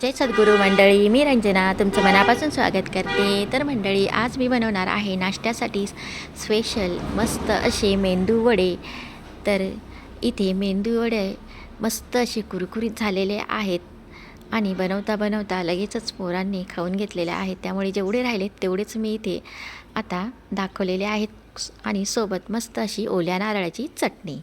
जय सद्गुरू मंडळी मी रंजना तुमचं मनापासून स्वागत करते. तर मंडळी आज मी बनवणार आहे नाश्त्यासाठी स्पेशल मस्त असे मेंदू वडे. तर इथे मेंदू वडे मस्त असे कुरकुरीत झालेले आहेत आणि बनवता बनवता लगेचच पोरांनी खाऊन घेतलेले आहेत. त्यामुळे जेवढे राहिलेत तेवढेच मी इथे आता दाखवलेले आहेत. आणि सोबत मस्त अशी ओल्या नारळाची चटणी.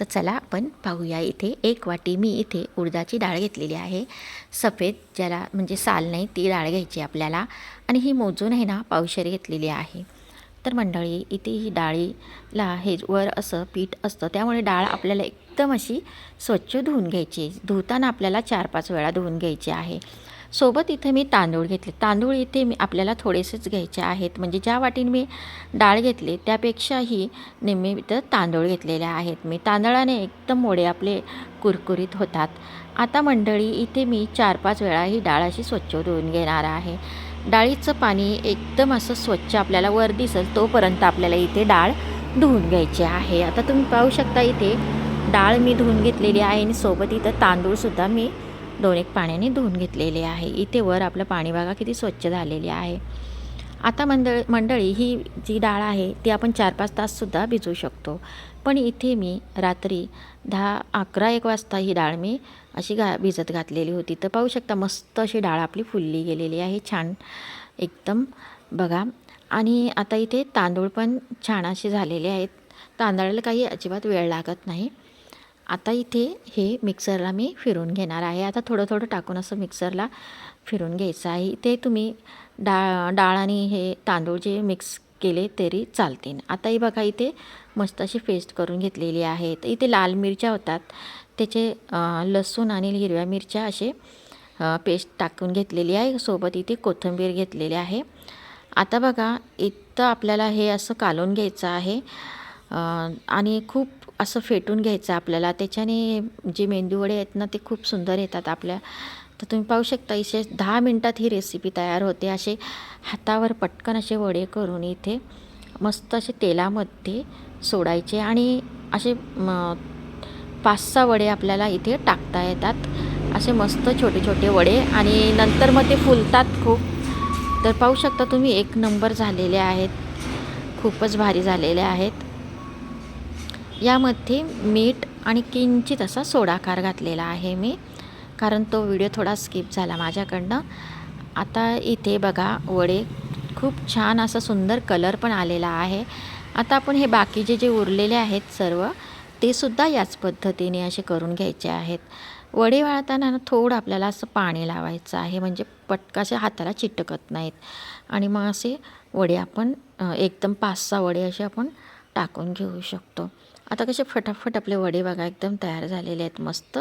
तर चला आपण पाहूया इथे एक वाटी मी इथे उडदाची डाळ घेतलेली आहे. सफेद ज्याला म्हणजे साल नाही ती डाळ घ्यायची आपल्याला. आणि ही मोजून आहे ना पावशेर घेतलेली आहे. तर मंडळी इथे ही डाळीला हे वर असं पीठ असतं. त्यामुळे डाळ आपल्याला एकदम अशी स्वच्छ धुवून घ्यायची. धुताना आपल्याला चार पाच वेळा धुवून घ्यायची आहे. सोबत इथे मी तांदूळ घेतले. तांदूळ इथे मी आपल्याला थोडेसेच घ्यायचे आहेत. म्हणजे ज्या वाटीने मी डाळ घेतली त्यापेक्षाही निम्मे इथं तांदूळ घेतलेले आहेत. मी तांदळाने एकदम मोडे आपले कुरकुरीत होतात. आता मंडळी इथे मी चार पाच वेळा ही डाळ अशी स्वच्छ धुवून घेणार आहे. डाळीचं पाणी एकदम असं स्वच्छ आपल्याला वर दिसेल तोपर्यंत आपल्याला इथे डाळ धुवून घ्यायची आहे. आता तुम्ही पाहू शकता इथे डाळ मी धुवून घेतलेली आहे आणि सोबत इथं तांदूळसुद्धा मी दोन एक पाण्याने धुवून घेतलेले आहे. इथे वर आपलं पाणी बघा किती स्वच्छ झालेली आहे. आता मंडळ मंडळी ही जी डाळ आहे ती आपण चार पाच ताससुद्धा भिजवू शकतो. पण इथे मी रात्री दहा अकरा एक वाजता ही डाळ मी अशी घा भिजत घातलेली होती. तर पाहू शकता मस्त अशी डाळ आपली फुलली गेलेली आहे. छान एकदम. बघा. आणि आता इथे तांदूळ पण छान असे झालेले आहेत. तांदळाला काही अजिबात वेळ लागत नाही. आता इथे हे मिक्सरला मी फिरून घेणार आहे. आता थोडं थोडं टाकून असं मिक्सरला फिरून घ्यायचं आहे. इथे तुम्ही डाळ डाळ आणि हे तांदूळ जे मिक्स केले तरी चालतील. आताही बघा इथे मस्त अशी पेस्ट करून घेतलेली आहे. तर इथे लाल मिरच्या होतात. त्याचे लसूण आणि हिरव्या मिरच्या असे पेस्ट टाकून घेतलेली आहे. सोबत इथे कोथिंबीर घेतलेली आहे. आता बघा इथं आपल्याला हे असं कालवून घ्यायचं आहे. आणि खूप असं फेटून घ्यायचं आपल्याला. त्याच्याने जे मेंदूवडे आहेत ना ते खूप सुंदर येतात आपल्या. तर तुम्ही पाहू शकता इथे दहा मिनटात ही रेसिपी तयार होते. असे हातावर पटकन असे वडे करून इथे मस्त असे तेलामध्ये सोडायचे आणि असे पाच सहा वडे आपल्याला इथे टाकता येतात. असे मस्त छोटे छोटे वडे आणि नंतर मग ते फुलतात खूप. तर पाहू शकता तुम्ही एक नंबर झालेले आहेत. खूपच भारी झालेले आहेत. यामध्ये मीठ आणि किंचित असा सोडाकार घातलेला आहे मी कारण तो व्हिडिओ थोडा स्किप झाला माझ्याकडनं. आता इथे बघा वडे खूप छान असा सुंदर कलर पण आलेला आहे. आता आपण हे बाकीचे जे उरलेले आहेत सर्व ते सुद्धा याच पद्धतीने असे करून घ्यायचे आहेत. वडे वाळताना थोडं आपल्याला असं पाणी लावायचं आहे म्हणजे पटकासे हाताला चिटकत नाहीत. आणि मग असे वडे आपण एकदम पाच सहा वडे असे आपण टाकून घेऊ शकतो. आता कसे फटाफट आपले वडे बघा एकदम तयार झालेले आहेत मस्त.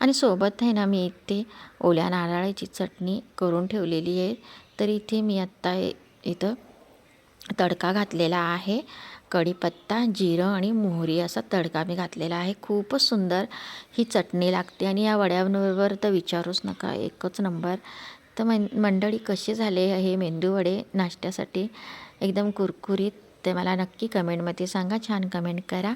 आणि सोबत आहे ना मी इथे ओल्या नारळाची चटणी करून ठेवलेली आहे. तर इथे मी आत्ता इथं तडका घातलेला आहे. कढीपत्ता जिरं आणि मोहरी असा तडका मी घातलेला आहे. खूपच सुंदर ही चटणी लागते आणि या वड्यांवर तर विचारूच नका एकच नंबर. तर मं मंडळी कसे झाले हे मेंदू वडे नाश्त्यासाठी? एकदम कुरकुरीत. ते मला नक्की कमेंटमध्ये सांगा. छान कमेंट करा.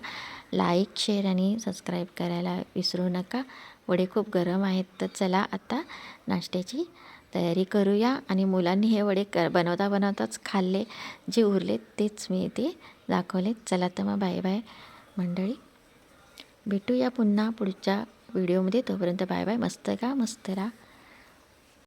लाईक शेअर आणि सबस्क्राईब करायला विसरू नका. वडे खूप गरम आहेत. तर चला आता नाश्त्याची तयारी करूया. आणि मुलांनी हे वडे क बनवता बनवताच खाल्ले. जे उरले तेच मी ते दाखवलेत. चला तर मग बाय बाय मंडळी. भेटूया पुन्हा पुढच्या व्हिडिओमध्ये तोपर्यंत बाय बाय मस्त का? मस्त राहा.